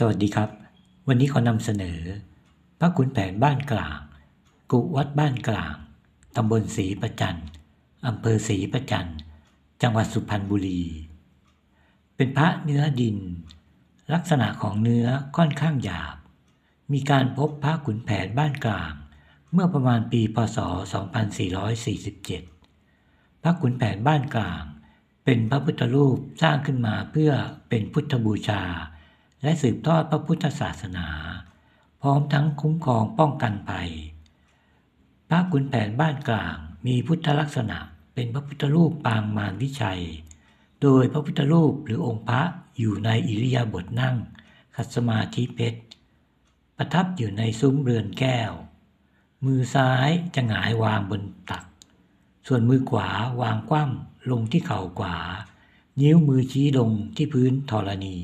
สวัสดีครับ วันนี้ขอนำเสนอ พระขุนแผนบ้านกลาง กุวัดบ้านกลาง ตำบลศรีประจันอำเภอศรีประจันจังหวัดสุพรรณบุรี เป็นพระเนื้อดิน ลักษณะของเนื้อค่อนข้างหยาบ มีการพบพระขุนแผนบ้านกลาง เมื่อประมาณปีพศ 2447 พระขุนแผนบ้านกลาง เป็นพระพุทธรูปสร้างขึ้นมาเพื่อเป็นพุทธบูชา และสืบทอดพระพุทธศาสนา พร้อมทั้งคุ้มครองป้องกันภัย พระขุนแผนบ้านกลางมีพุทธลักษณะเป็นพระพุทธรูปปางมารวิชัย โดยพระพุทธรูปหรือองค์พระอยู่ในอิริยาบถนั่งคัดสมาธิเพชร ประทับอยู่ในซุ้มเรือนแก้ว มือซ้ายจะหงายวางบนตัก ส่วนมือขวาวางคว่ำลงที่เข่าขวา นิ้วมือชี้ลงที่พื้นธรณี